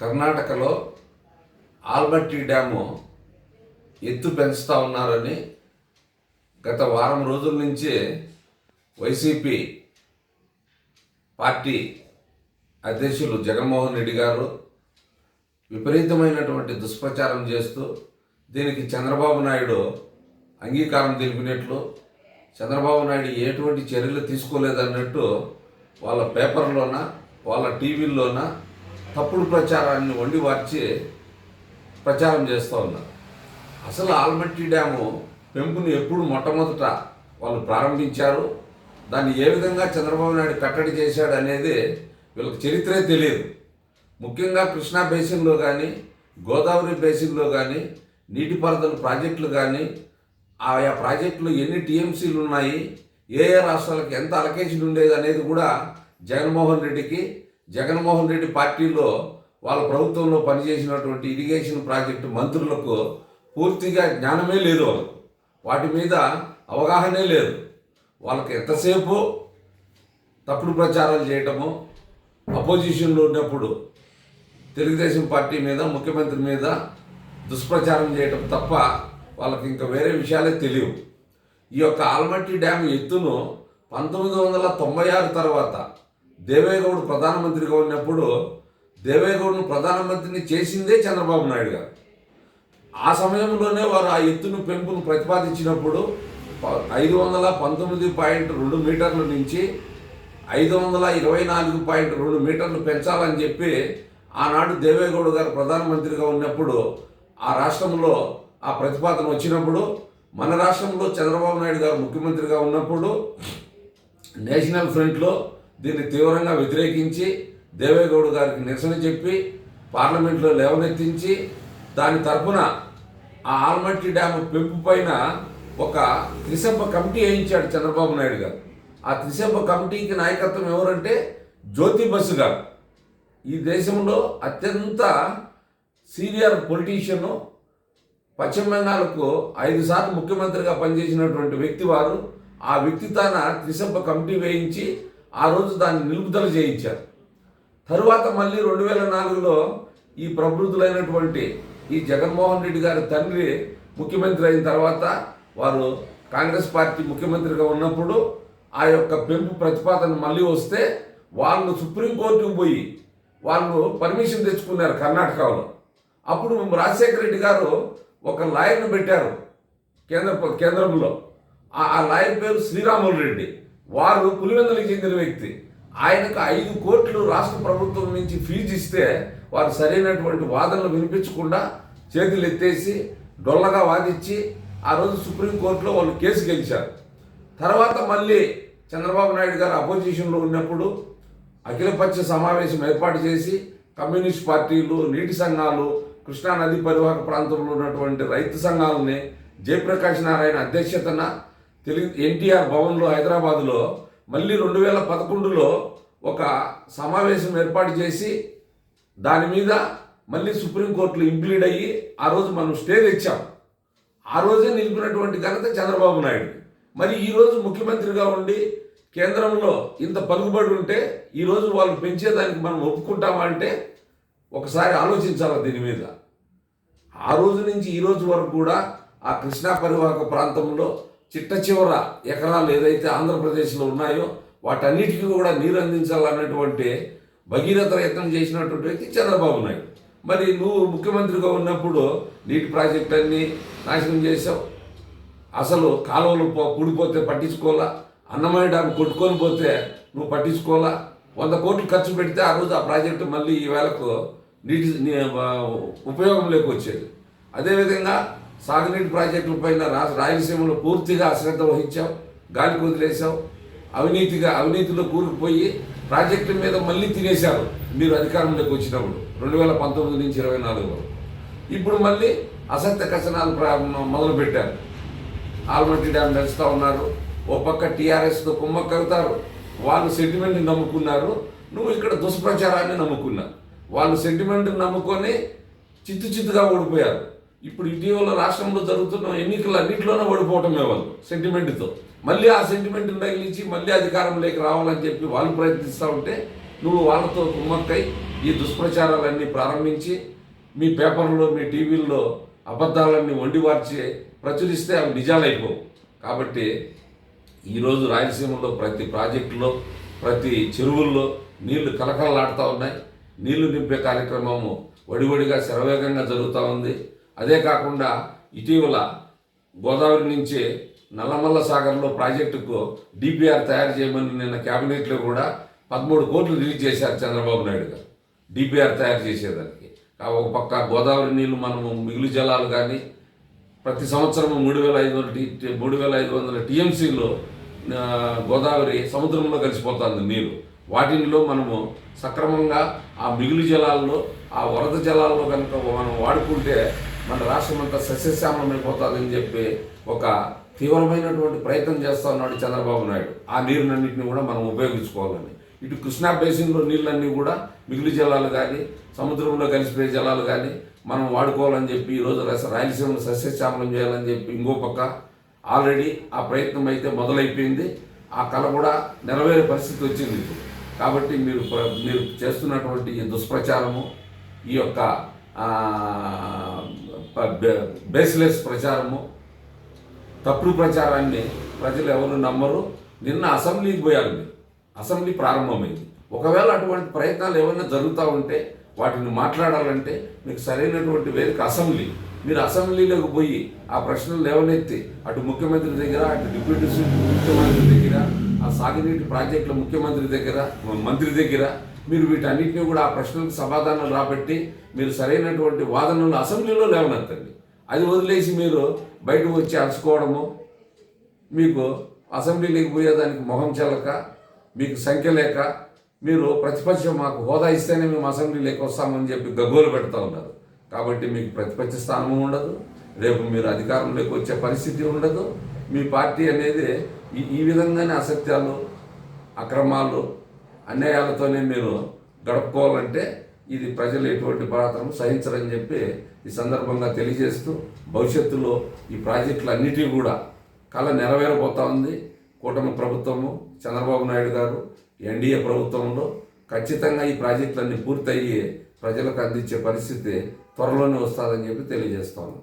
కర్ణాటకలో ఆల్బర్టీ డ్యాము ఎత్తు పెంచుతా ఉన్నారని గత వారం రోజుల నుంచి వైసీపీ పార్టీ అధ్యక్షులు జగన్మోహన్ రెడ్డి గారు విపరీతమైనటువంటి దుష్ప్రచారం చేస్తూ దీనికి చంద్రబాబు నాయుడు అంగీకారం తెలిపినట్లు చంద్రబాబు నాయుడు ఎటువంటి చర్యలు తీసుకోలేదన్నట్టు వాళ్ళ పేపర్లోన వాళ్ళ టీవీల్లోన తప్పుడు ప్రచారాన్ని వండి వార్చి ప్రచారం చేస్తూ ఉన్నారు. అసలు ఆల్మట్టి డ్యాము పెంపుని ఎప్పుడు మొట్టమొదట వాళ్ళు ప్రారంభించారు దాన్ని ఏ విధంగా చంద్రబాబు నాయుడు కట్టడి చేశాడు అనేది వీళ్ళకి చరిత్రే తెలియదు. ముఖ్యంగా కృష్ణా బేసిన్లో కానీ గోదావరి బేసిన్లో కానీ నీటిపారుదల ప్రాజెక్టులు కానీ ఆయా ప్రాజెక్టులు ఎన్ని టీఎంసీలు ఉన్నాయి ఏ ఏ రాష్ట్రాలకు ఎంత అలకేషన్ ఉండేది అనేది కూడా జగన్మోహన్ రెడ్డికి జగన్మోహన్ రెడ్డి పార్టీలో వాళ్ళ ప్రభుత్వంలో పనిచేసినటువంటి ఇరిగేషన్ ప్రాజెక్టు మంత్రులకు పూర్తిగా జ్ఞానమే లేదు వాళ్ళకు. వాటి మీద అవగాహనే లేదు. వాళ్ళకి ఎంతసేపు తప్పుడు ప్రచారాలు చేయటము అపోజిషన్లో ఉన్నప్పుడు తెలుగుదేశం పార్టీ మీద ముఖ్యమంత్రి మీద దుష్ప్రచారం చేయటం తప్ప వాళ్ళకి ఇంకా వేరే విషయాలే తెలియవు. ఈ యొక్క ఆల్మట్టి డ్యామ్ ఎత్తును పంతొమ్మిది వందల తొంభై ఆరు తర్వాత దేవేగౌడ్ ప్రధానమంత్రిగా ఉన్నప్పుడు దేవేగౌడ్ను ప్రధానమంత్రిని చేసిందే చంద్రబాబు నాయుడు గారు. ఆ సమయంలోనే వారు ఆ ఎత్తును పెంపును ప్రతిపాదించినప్పుడు ఐదు వందల పంతొమ్మిది పాయింట్ రెండు మీటర్ల నుంచి ఐదు వందల ఇరవై నాలుగు పాయింట్ రెండు మీటర్లు పెంచాలని చెప్పి ఆనాడు దేవేగౌడ గారు ప్రధానమంత్రిగా ఉన్నప్పుడు ఆ రాష్ట్రంలో ఆ ప్రతిపాదన వచ్చినప్పుడు మన రాష్ట్రంలో చంద్రబాబు నాయుడు గారు ముఖ్యమంత్రిగా ఉన్నప్పుడు నేషనల్ ఫ్రంట్లో దీన్ని తీవ్రంగా వ్యతిరేకించి దేవేగౌడ్ గారికి నిరసన చెప్పి పార్లమెంట్లో లేవనెత్తించి దాని తరపున ఆ ఆల్మట్టి డ్యామ్ పెంపు పైన ఒక త్రిసభ కమిటీ వేయించాడు చంద్రబాబు నాయుడు గారు. ఆ త్రిసభ కమిటీకి నాయకత్వం ఎవరంటే జ్యోతి బస్సు గారు. ఈ దేశంలో అత్యంత సీనియర్ పొలిటీషియను పశ్చిమ బెంగాల్కు ఐదు సార్లు ముఖ్యమంత్రిగా పనిచేసినటువంటి వ్యక్తి వారు. ఆ వ్యక్తి తాన త్రిసభ కమిటీ వేయించి ఆ రోజు దాన్ని నిలుపుదల చేయించారు. తరువాత మళ్ళీ రెండు వేల నాలుగులో ఈ ప్రబుద్ధులైనటువంటి ఈ జగన్మోహన్ రెడ్డి గారి తండ్రి ముఖ్యమంత్రి అయిన తర్వాత వారు కాంగ్రెస్ పార్టీ ముఖ్యమంత్రిగా ఉన్నప్పుడు ఆ యొక్క పెంపు ప్రతిపాదన మళ్ళీ వస్తే వాళ్ళు సుప్రీంకోర్టుకు పోయి వాళ్ళు పర్మిషన్ తెచ్చుకున్నారు కర్ణాటకలో. అప్పుడు రాజశేఖర రెడ్డి గారు ఒక లాయర్ను పెట్టారు కేంద్ర కేంద్రంలో. ఆ ఆ లాయర్ పేరు శ్రీరాములు రెడ్డి. వారు పులివెందులకు చెందిన వ్యక్తి. ఆయనకు ఐదు కోట్లు రాష్ట్ర ప్రభుత్వం నుంచి ఫీజు ఇస్తే వారు సరైనటువంటి వాదనలు వినిపించకుండా చేతులు ఎత్తేసి డొల్లగా వాదించి ఆ రోజు సుప్రీంకోర్టులో వాళ్ళు కేసు గెలిచారు. తర్వాత మళ్ళీ చంద్రబాబు నాయుడు గారు అపోజిషన్లో ఉన్నప్పుడు అఖిలపక్ష సమావేశం ఏర్పాటు చేసి కమ్యూనిస్ట్ పార్టీలు నీటి సంఘాలు కృష్ణా నది పరివాహక ప్రాంతంలో ఉన్నటువంటి రైతు సంఘాలని జయప్రకాష్ నారాయణ అధ్యక్షతన తెలుగు ఎన్టీఆర్ భవన్లో హైదరాబాదులో మళ్ళీ రెండు వేల పదకొండులో ఒక సమావేశం ఏర్పాటు చేసి దాని మీద మళ్ళీ సుప్రీంకోర్టులో ఇంప్లీడ్ అయ్యి ఆ రోజు మనం స్టే తెచ్చాం. ఆ రోజే నిలిపినటువంటి ఘనత చంద్రబాబు నాయుడు మరి ఈరోజు ముఖ్యమంత్రిగా ఉండి కేంద్రంలో ఇంత పలుకుబడి ఉంటే ఈ రోజు వాళ్ళు పెంచేదానికి మనం ఒప్పుకుంటామా అంటే ఒకసారి ఆలోచించాలి దీని మీద? ఆ రోజు నుంచి ఈ రోజు వరకు కూడా ఆ కృష్ణా పరివాహక ప్రాంతంలో చిట్ట చివర ఎకరాలు ఏదైతే ఆంధ్రప్రదేశ్లో ఉన్నాయో వాటన్నిటికీ కూడా నీరు అందించాలన్నటువంటి భగీరథ ప్రయత్నం చేసినటువంటి వ్యక్తి చంద్రబాబు నాయుడు. మరి నువ్వు ముఖ్యమంత్రిగా ఉన్నప్పుడు నీటి ప్రాజెక్టులన్నీ నాశనం చేసావు అసలు కాలువలు పూడిపోతే కూడిపోతే పట్టించుకోవాలా? అన్నమయ్య డ్యామ్ కొట్టుకొని పోతే నువ్వు పట్టించుకోవాలా? వంద కోట్లు ఖర్చు పెడితే ఆ రోజు ఆ ప్రాజెక్టు మళ్ళీ ఈ వేళకు నీటి ఉపయోగంలోకి వచ్చేది. అదేవిధంగా సాగునీటి ప్రాజెక్టుల పైన రాయలసీమలో పూర్తిగా అశ్రద్ధ వహించాం గాలికి వదిలేసాం అవినీతిగా అవినీతిలో కూరుకుపోయి ప్రాజెక్టుల మీద మళ్ళీ తినేశారు మీరు అధికారంలోకి వచ్చినప్పుడు రెండు వేల పంతొమ్మిది నుంచి ఇరవై నాలుగులో. ఇప్పుడు మళ్ళీ అసత్య కథనాలు ప్రారంభం మొదలు పెట్టారు ఆల్మట్టి డ్యామ్ నడుస్తూ ఉన్నారు ఓ పక్క టీఆర్ఎస్తో కుమ్మక్కవుతారు వాళ్ళు సెంటిమెంట్ని నమ్ముకున్నారు నువ్వు ఇక్కడ దుష్ప్రచారాన్ని నమ్ముకున్నావు. వాళ్ళు సెంటిమెంట్ని నమ్ముకొని చిత్తు చిత్తుగా ఓడిపోయారు. ఇప్పుడు ఇటీవల రాష్ట్రంలో జరుగుతున్న ఎన్నికలు అన్నింటిలోనే ఓడిపోవటమే వాళ్ళు సెంటిమెంట్తో మళ్ళీ ఆ సెంటిమెంట్ని తగిలించి మళ్ళీ అధికారంలోకి రావాలని చెప్పి వాళ్ళు ప్రయత్నిస్తూ ఉంటే నువ్వు వాళ్ళతో కుమ్మక్కై ఈ దుష్ప్రచారాలన్నీ ప్రారంభించి మీ పేపర్లో మీ టీవీల్లో అబద్ధాలన్నీ వండివార్చి ప్రచురిస్తే అవి నిజాలైపోవు. కాబట్టి ఈరోజు రాయలసీమలో ప్రతి ప్రాజెక్టులో ప్రతి చెరువుల్లో నీళ్ళు కలకలలాడుతూ ఉన్నాయి. నీళ్ళు నింపే కార్యక్రమము వడివడిగా శరవేగంగా జరుగుతూ ఉంది. అదే కాకుండా ఇటీవల గోదావరి నుంచి నల్లమల్ల సాగర్లో ప్రాజెక్టుకు డిపిఆర్ తయారు చేయమని నిన్న క్యాబినెట్లో కూడా పదమూడు కోట్లు రిలీజ్ చేశారు చంద్రబాబు నాయుడు గారు. డిపిఆర్ తయారు చేసేదానికి. ఒక పక్క గోదావరి నీళ్ళు మనము మిగులు జలాలు కానీ ప్రతి సంవత్సరం మూడు వేల ఐదు వందల టీ మూడు వేల ఐదు వందల టీఎంసీలో గోదావరి సముద్రంలో కలిసిపోతుంది నీరు. వాటిలో మనము సక్రమంగా ఆ మిగులు జలాల్లో ఆ వరద జలాల్లో కనుక మనం వాడుకుంటే మన రాష్ట్రం అంతా సస్యశ్యామలమైపోతుందని చెప్పి ఒక తీవ్రమైనటువంటి ప్రయత్నం చేస్తా ఉన్నాడు చంద్రబాబు నాయుడు. ఆ నీరునన్నింటినీ కూడా మనం ఉపయోగించుకోవాలని. ఇటు కృష్ణా బేసిన్లో నీళ్ళన్నీ కూడా మిగిలి జలాలు కానీ సముద్రంలో కలిసిపోయే జలాలు కానీ మనం వాడుకోవాలని చెప్పి ఈరోజు రస- రాయలసీమను సస్యశ్యామలం చేయాలని చెప్పి ఇంకో పక్క ఆల్రెడీ ఆ ప్రయత్నం అయితే మొదలైపోయింది. ఆ కళ కూడా నెరవేరే పరిస్థితి వచ్చింది ఇప్పుడు. కాబట్టి మీరు మీరు చేస్తున్నటువంటి ఈ దుష్ప్రచారము ఈ యొక్క బేస్లెస్ ప్రచారము తప్పుడు ప్రచారాన్ని ప్రజలు ఎవరు నమ్మరు. నిన్న అసెంబ్లీకి పోయారు మీరు. అసెంబ్లీ ప్రారంభమైంది. ఒకవేళ అటువంటి ప్రయత్నాలు ఏమైనా జరుగుతూ ఉంటే వాటిని మాట్లాడాలంటే మీకు సరైనటువంటి వేదిక అసెంబ్లీ. మీరు అసెంబ్లీలోకి పోయి ఆ ప్రశ్నలు లేవనెత్తి అటు ముఖ్యమంత్రి దగ్గర అటు డిప్యూటీ ముఖ్యమంత్రి దగ్గర ఆ సాగునీటి ప్రాజెక్టుల ముఖ్యమంత్రి దగ్గర మంత్రి దగ్గర మీరు వీటన్నిటిని కూడా ఆ ప్రశ్నలకు సమాధానం రాబట్టి మీరు సరైనటువంటి వాదనలు అసెంబ్లీలో లేవనెత్తండి. అది వదిలేసి మీరు బయటకు వచ్చి అరుచుకోవడము మీకు అసెంబ్లీలోకి పోయేదానికి మొహం చెల్లక మీకు సంఖ్య లేక మీరు ప్రతిపక్షం మాకు హోదా ఇస్తేనే మేము అసెంబ్లీలోకి వస్తామని చెప్పి గగ్గోలు పెడతా ఉన్నారు. కాబట్టి మీకు ప్రతిపక్ష స్థానము ఉండదు రేపు మీరు అధికారంలోకి వచ్చే పరిస్థితి ఉండదు. మీ పార్టీ అనేది ఈ ఈ విధంగానే అసత్యాలు అక్రమాలు అన్యాయాలతోనే మీరు గడుపుకోవాలంటే ఇది ప్రజలు ఎటువంటి పాత్రను సహించరని చెప్పి ఈ సందర్భంగా తెలియజేస్తూ భవిష్యత్తులో ఈ ప్రాజెక్టులు అన్నిటి కూడా కళ నెరవేరబోతా ఉంది. కూటమి ప్రభుత్వము చంద్రబాబు నాయుడు గారు ఎన్డీఏ ప్రభుత్వంలో ఖచ్చితంగా ఈ ప్రాజెక్టులన్నీ పూర్తయ్యి ప్రజలకు అందించే పరిస్థితి త్వరలోనే వస్తుందని చెప్పి తెలియజేస్తాను